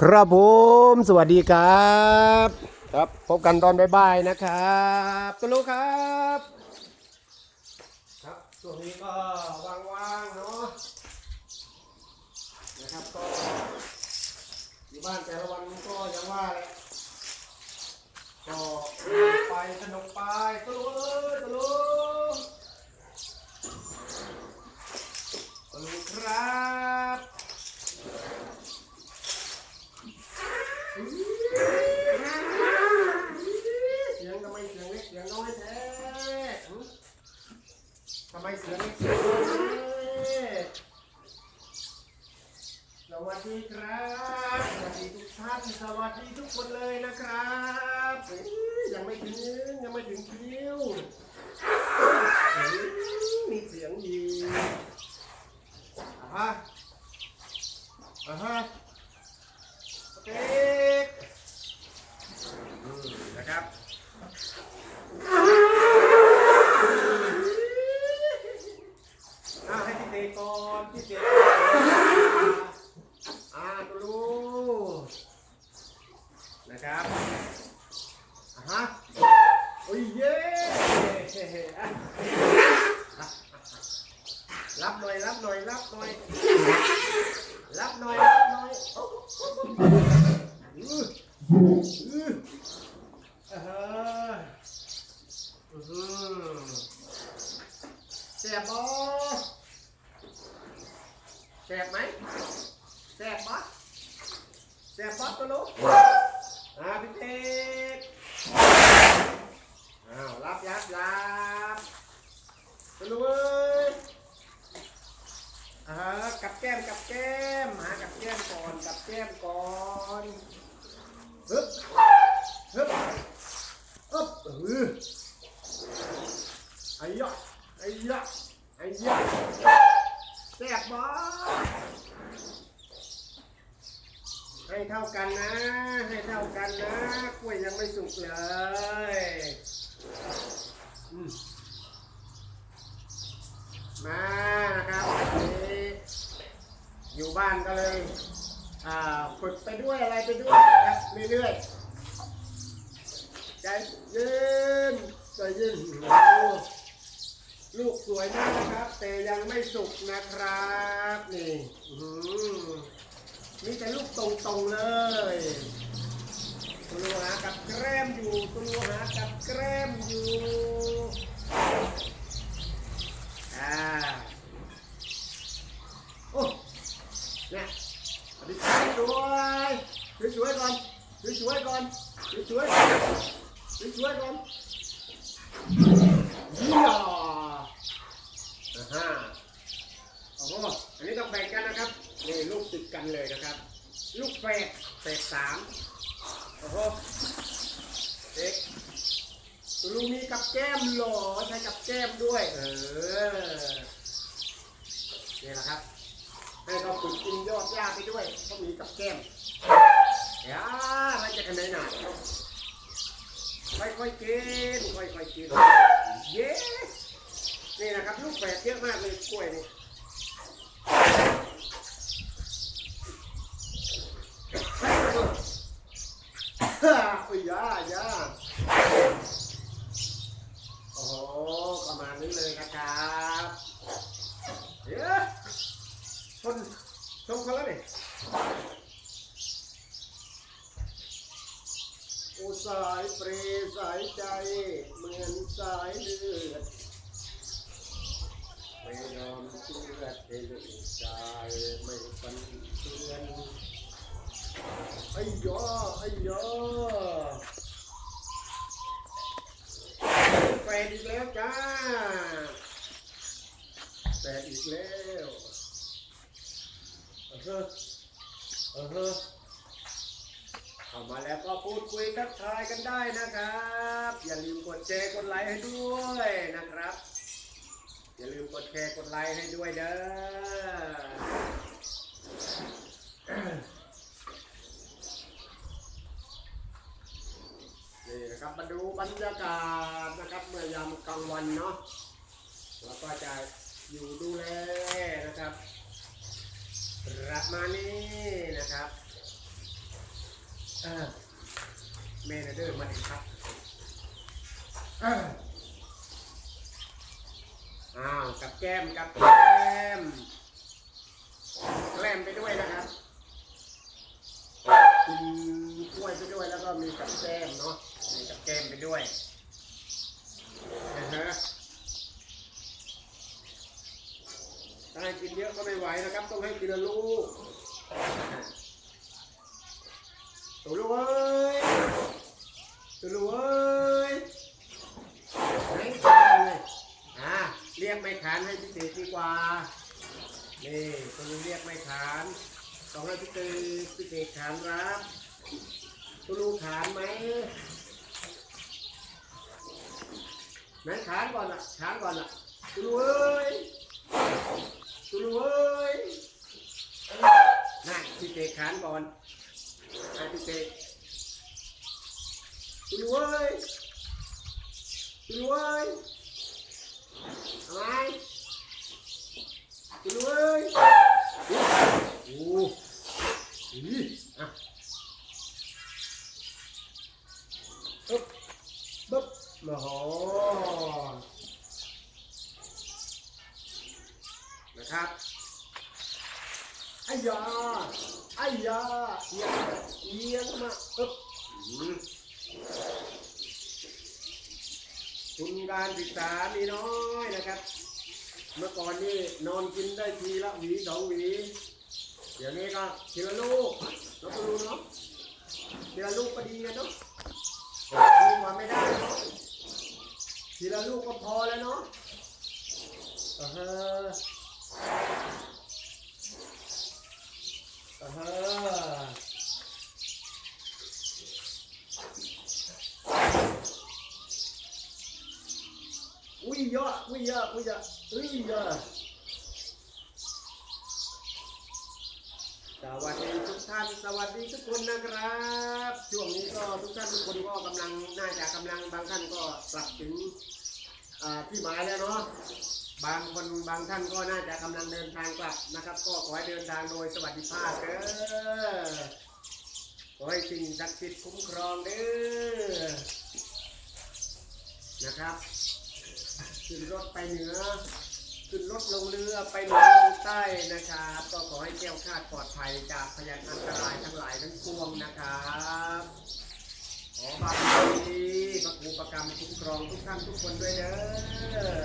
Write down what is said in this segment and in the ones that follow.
ครับผมสวัสดีครับ ครับพบกันตอนบ่ายๆนะครับตุลูครับครับช่วงนี้ก็ว่างๆเนาะนะครับก็อยู่บ้านแต่ละวันก็ยังว่าแหละก็ไปสนุกไปตุลูเอ้ยตุลูตุลูครับ เสียงทำไมเสียงเล็กเสียงน้อยแท้หึทำไมเสียงเล็กเสียงน้อยสวัสดีครับ สวัสดีทุกท่าน สวัสดีทุกคนเลยนะครับเอ้ยยังไม่ถึงยังไม่ถึงคิวเอ้ยมีเสียงดีอ่าฮะอ่าฮะสเต็ก อืมนะครับอ่าให้พี่เตก่อนพี่เตก่อนอ่าตูลูนะครับอ่าฮะโอ้ยเย้อะรับหน่อยรับหน่อย รับหน่อยรับหน่อยรับหน่อยอื้ออื้อ อ่าฮะอื้อหือแสบบ่แสบไหมแสบบ่แสบบ่ตัวลูกอ่าพี่เต๊กอ้าวรับยับรับตัวลูกเอ้ย อ่ากับแก้มกับแก้มหากับแก้มก่อนกับแก้มก่อนฮึบฮึบอึบเออไอ้ยะไอ้ยะไอ้ยะแซ่บบ่ให้เท่ากันนะ ให้เท่ากันนะกล้วยยังไม่สุกเลยมา อยู่บ้านก็เลยอ่าฝึกไปด้วยอะไรไปด้วยนะครับเรื่อยๆใจเย็นใจเย็นลูกสวยมากนะครับ แต่ยังไม่สุกนะครับนี่อื้อหือมีแต่ลูกตรงๆเลยตุลูหากับแกล้มอยู่ตุลูหากับแกล้มอยู่อ่าโอ้เนี่ยสวัสดีครับสวยสวยๆก่อนสวยๆก่อนสวยๆก่อน สวยๆก่อนเยี่ยอ่าฮะโอ้โหอันนี้ต้องแบ่งกันนะครับ นี่ลูกติดกันเลยนะครับ ลูกแฝดแฝดสามโอ้โหเด็กตัวลุงมีกับแก้มเหรอ ใช้กับแก้มด้วย เออนี่แหละครับให้เราฝึกกินยอดหญ้าไปด้วยก็มีกับแก้มอย่าอะไรจะกันไหนหนาค่อยๆกินค่อยๆกินเย้นี่นะครับลูกแฝดเยอะมากเลยกล้วยนี่อุ้ยยายาโอ้โหประมาณนี้เลยนะครับเดี๋ยวคนชมเขาแล้วนี่ โอ้สายเป รสายใจเหมือนสายเลือดไม่ยอมเชื่อเทลือใจไม่ฟันเตือนไอ้ยอไอ้ยอแปดอีกแล้วจ้าแปดอีกแล้วเออเออ เข้ามาแล้วก็พูดคุยทักทายกันได้นะครับ อย่าลืมกดแชร์กดไลค์ให้ด้วยนะครับ อย่าลืมกดแชร์กดไลค์ให้ด้วยเด้อนี่นะครับมาดูบรรยากาศนะครับเมื่อยามกลางวันเนาะแล้วก็จะอยู่ดูแลนะครับประมาณนี้นะครับ เออเมนเดอร์มาดิครับเอออ้าวกับแก้มกับแก้มแกล้มไปด้วยนะครับกินกล้วยไปด้วยแล้วก็มีกับแก้มเนาะมีกับแก้มไปด้วยนะฮะถ้าให้กินเยอะก็ไม่ไหวนะครับ ต้องให้กินละลูก ตัวลูกเอ้ยตัวลูกเอ้ยไม่ขานเลยอะเรียกไม่ขานให้พี่เตดีกว่า นี่ตัวลูกเรียกไม่ขานต้องให้พี่เตพี่เตขานรับตัวลูกขานไหมไหนขานก่อนอะขานก่อนอะตัวลูกเอ้ยตัวลูกเอ้ยน่ะพี่เตขานก่อน อาพี่เตะคุณรวยคุณรวยอะไรคุณรวยโอ้โหอีอะอึ๊บบึ๊บโอ้โหนะครับไอ้ยา ไอ้ยาเอียงเอียงมาปึ๊บอืมทุนการศึกษามีน้อยนะครับ เมื่อก่อนนี่นอนกินได้ทีละหวีสองหวีเดี๋ยวนี้ก็ทีละลูกเราก็รู้เนาะทีละลูกก็ดีนะเนาะดีกว่าไม่ได้เนาะทีละลูกก็พอแล้วเนาะเออ อ่าฮะอุ้ยเยอะอุ้ยเยอะอุ้ยเยอะอุ้ยยอสวัสดีทุกท่านสวัสดีทุกคนนะครับ ช่วงนี้ก็ทุกท่านทุกคนก็กำลังน่าจะกำลังบางท่านก็กลับถึงที่หมายแล้วเนาะ บางคนบางท่านก็น่าจะกำลังเดินทางกลับนะครับ ก็ขอให้เดินทางโดยสวัสดิภาพเด้อขอให้สิ่งศักดิ์สิทธิ์คุ้มครองเด้อนะครับขึ้นรถไปเหนือขึ้นรถลงเรือไปเหนือลงใต้นะครับ ก็ขอให้แก้วคาดปลอดภัยจากพยานอันตรายทั้งหลายทั้งปวงนะครับขอบารมีพระครูประกรรมคุ้มครองทุกท่านทุกคนด้วยเด้อ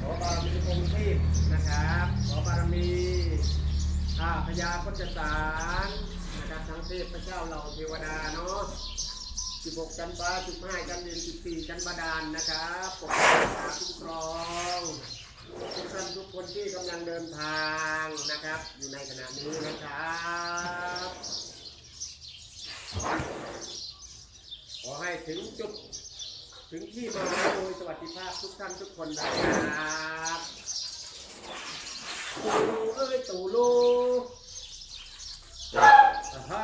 ขอบารมีองค์เทพนะครับ ขอบารมีข้าพญาพุทธสารนะครับทั้งเทพพระเจ้าเหล่าเทวดาเนาะ16จันฟ้า15จันเดือน14จันบาดาลนะครับปกปักรักษาคุ้มครองทุกท่านทุกคนที่กำลังเดินทางนะครับ อยู่ในขณะนี้นะครับขอให้ถึงจุด ถึงที่มาโดยสวัสดิภาพทุกท่านทุกคนนะครับตูลูเอ้ยตูลูอ่าฮะ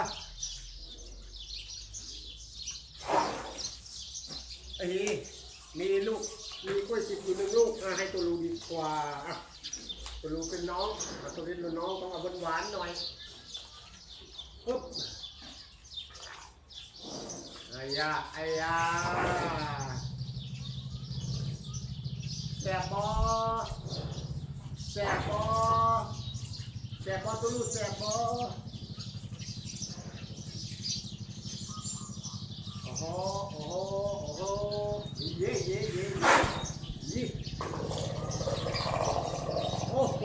ไอ้นี่มีลูก มีกล้วยสิบอยู่หนึ่งลูกอะให้ตูลูดีกว่าอะตูลูเป็นน้องอะตูลูเป็นน้องต้องเอาหวานๆหน่อยปุ๊บไอ้ยาไอ้ยา สบบอแสบบอแสบบอตัวลูกแสบบอโอ้โหโอ้โหโอ้โหเย่เย่เย่เย่โอ้โห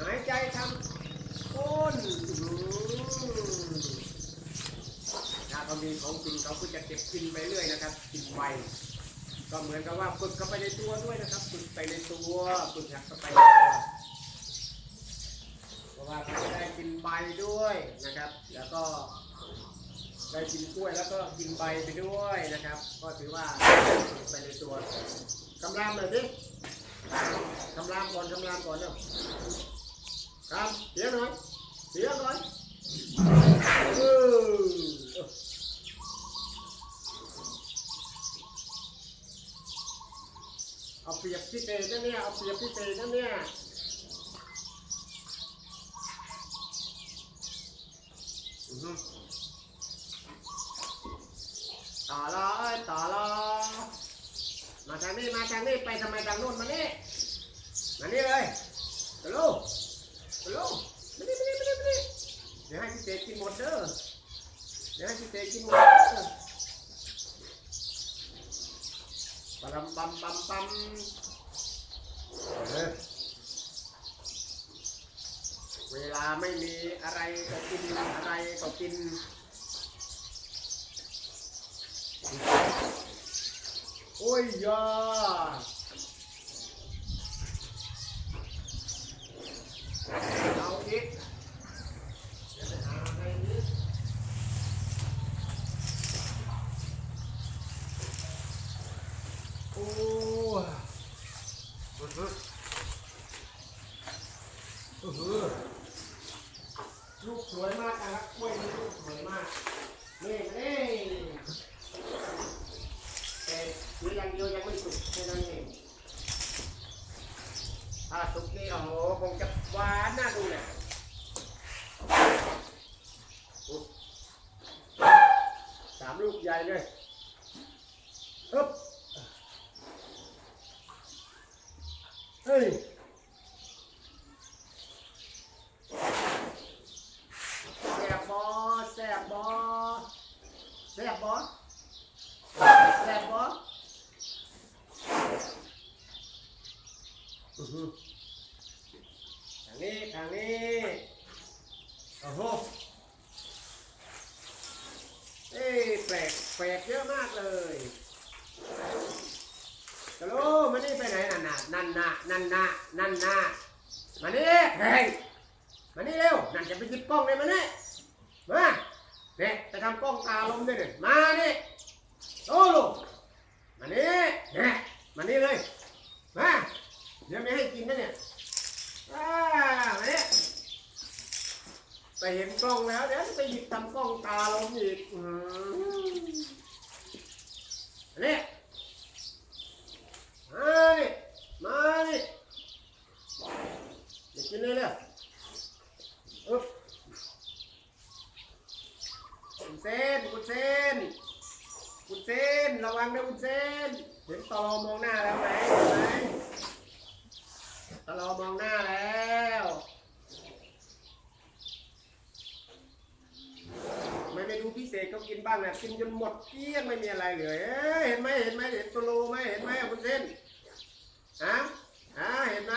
หายใจทำก้นถ้าเขามีของกินเขาก็จะเก็บกินไปเรื่อยนะครับ กินไว ก็เหมือนกับว่าฝึกเข้าไปในตัวด้วยนะครับฝึกไปในตัวฝึกหักเข้าไปในตัวเพราะว่าเขาจะได้กินใบด้วยนะครับ แล้วก็ได้กินกล้วยแล้วก็กินใบไปด้วยนะครับ ก็ถือว่าฝึกไปในตัวคำรามหน่อยดิคำรามก่อนคำรามก่อนเนาะครับเสียหน่อยเสียหน่อยออ เอาเปรียบ พี่เตนะเนี่ยเอาเปรียบพี่เตนะเนี่ยอือฮึต่อรอเอ้ยต่อรอมาทางนี้มาทางนี้ไปทำไมทางโน้นมานี่มานี่เลยไปลูกไปลูกมานี่มานี่มานี่มานี่เดี๋ยวให้พี่เตกินหมดเด้อเดี๋ยวให้พี่เตกินหมดเด้อป เวลาไม่มีอะไรก็กินอะไรก็กินโอ้ยยาเอาอีกเดี๋ยวไปหาอะไรอีกโอ้ยอื้อหืออื้อหือ ลูกสวยมากนะครับกล้วยนี่ลูกสวยมากนี่นี่แต่อย่างเดียวยังไม่สุกแค่นั้นเองถ้าสุกนี่โอ้โหคงจะหวานน่าดูเลยอุ๊ยสามลูกใหญ่เลยอึ๊บเฮ้ยแซ่บบอแซ่บบอ แซ่บบอแซ่บปะอื้อหือทางนี้ทางนี้โอ้โหเอ้ยแปลกแปลกเยอะมากเลยฮัลโหลมานี่ไปไหนนั่นน่ะนั่นน่ะนั่นน่ะนั่นน่ะมานี่เฮ้ยมานี่เร็วนั่นจะไปหยิบกล้องเลยมานี่ เนี่ยไปทำกล้องตาลมด้วยเนี่ยมานี่ยโอ้ลูกมานี่เนี่ยมานี่เลยมาเดี๋ยวไม่ให้กินนะเนี่ยอ่ามานี่ยไปเห็นกล้องแล้วเดี๋ยวจะไปหยิบทำกล้องตาลมอีกอืมมานี่มานี่มานี่เดี๋ยกินเลยเลยอึ๊บคุณ เซนคุณเซนคุณเซนระวังนะคุณเซนเห็นตอมองหน้าแล้วไหมไหมตลอมองหน้าแล้ว ไม่ไปดูพิเศษเขากินบ้างนะกินจนหมดเกลี้ยงไม่มีอะไรเหลือเห็นไหมเห็นไหมเห็นตโลไหมเห็นไหมคุณเซนฮะฮะเห็นไหม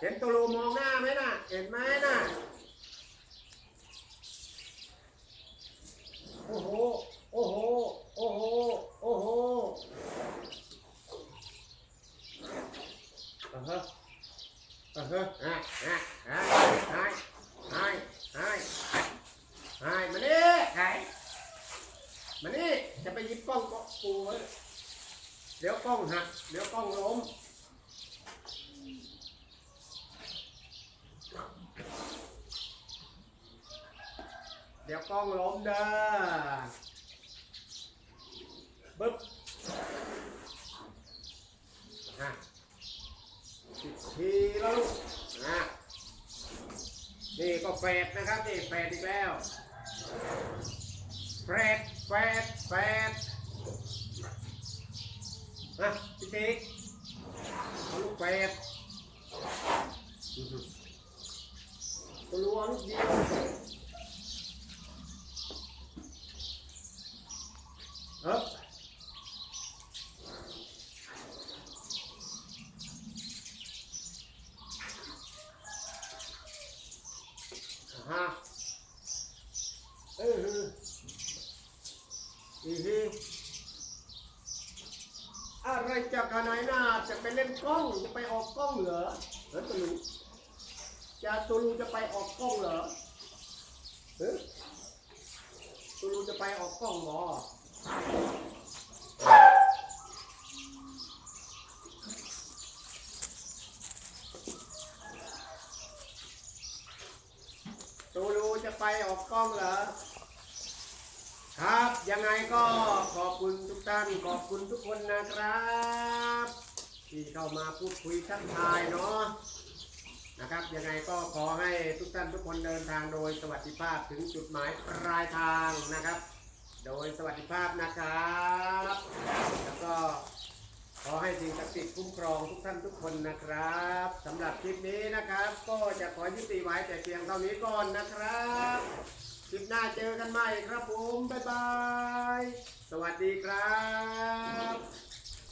เห็นตโลมองหน้าไหมน่ะ เห็นไหมน่ะ อ้โห โอ้โห โอ้โห โอ้โหอ่าฮะอ่าฮะอ่าอ่าอ่าหายหายหายหายมานี่หายมานี่จะไปหยิบกล้องก็ปูไว้เดี๋ยวกล้องหัก เดี๋ยวกล้องล้ม ดี๋ยวกล้องล้มเด้อบึ๊บอะสิบทีแล้วลูกนะนี่ก็แฟดนะครับนี่แฟดอีกแล้วแฟดแฟดแฟดนะพี่ติ๊กเอาลูกแฟดอื้อหือตัวรัวลูกเดียว Up. Aha. Ừ. Ừ. Ừ. อะไรจากขนาดน่าจะไปเล่นกล้องจะไปออ กล้องเหรอเฮ้ยตูลูจะตูลูจะไปออกกล้องเหรอเฮ้ยตูลูจะไปออกกล้องหรอตูรูจะไปออกกล้องเหรอครับ ยังไงก็ขอบคุณทุกท่าน ขอบคุณทุกคนนะครับ ที่เข้ามาพูดคุยทักทายเนาะนะครับ ยังไงก็ขอให้ทุกท่านทุกคนเดินทางโดยสวัสดิภาพถึงจุดหมายปลายทางนะครับ โดยสวัสดิภาพนะครับ แล้วก็ขอให้สิ่งศักดิ์สิทธิ์คุ้มครองทุกท่านทุกคนนะครับสำหรับคลิปนี้นะครับ ก็จะขอยุติไว้แต่เพียงเท่านี้ก่อนนะครับคลิปหน้าเจอกันใหม่ครับผมบ๊ายบาย สวัสดีครับ